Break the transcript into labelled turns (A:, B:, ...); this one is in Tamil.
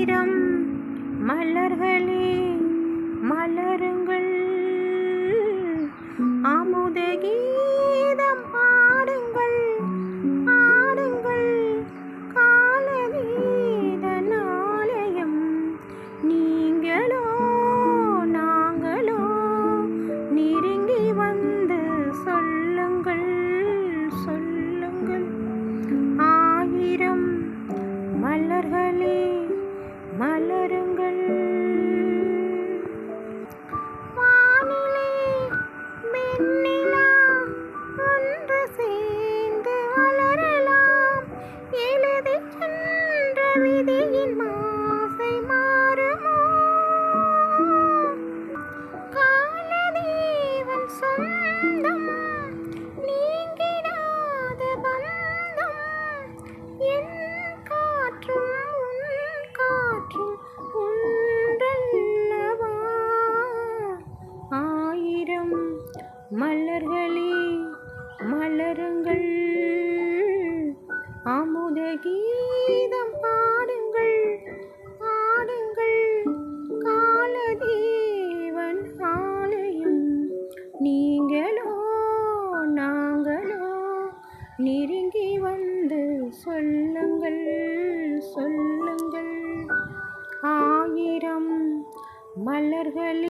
A: ஆயிரம் மலர்களே மலருங்கள். அமுத கீதம் பாடுங்கள் ஆடுங்கள். காலகீத நாளையும் நீங்களோ நாங்களோ நெருங்கி வந்து சொல்லுங்கள் சொல்லுங்கள். ஆயிரம் மலர்களே மலருங்கள். வானிலே வெண்ணிலா ஒன்று சேர்ந்து வளரலாம். எழுதிச் சென்ற விதியின் மாசை மா மலர்களே மலருங்கள். அமுத கீதம் பாடுங்கள் பாடுங்கள். காலதேவன் ஆலயம். நீங்களோ நாங்களோ நெருங்கி வந்து சொல்லுங்கள் சொல்லுங்கள். ஆயிரம் மலர்களே.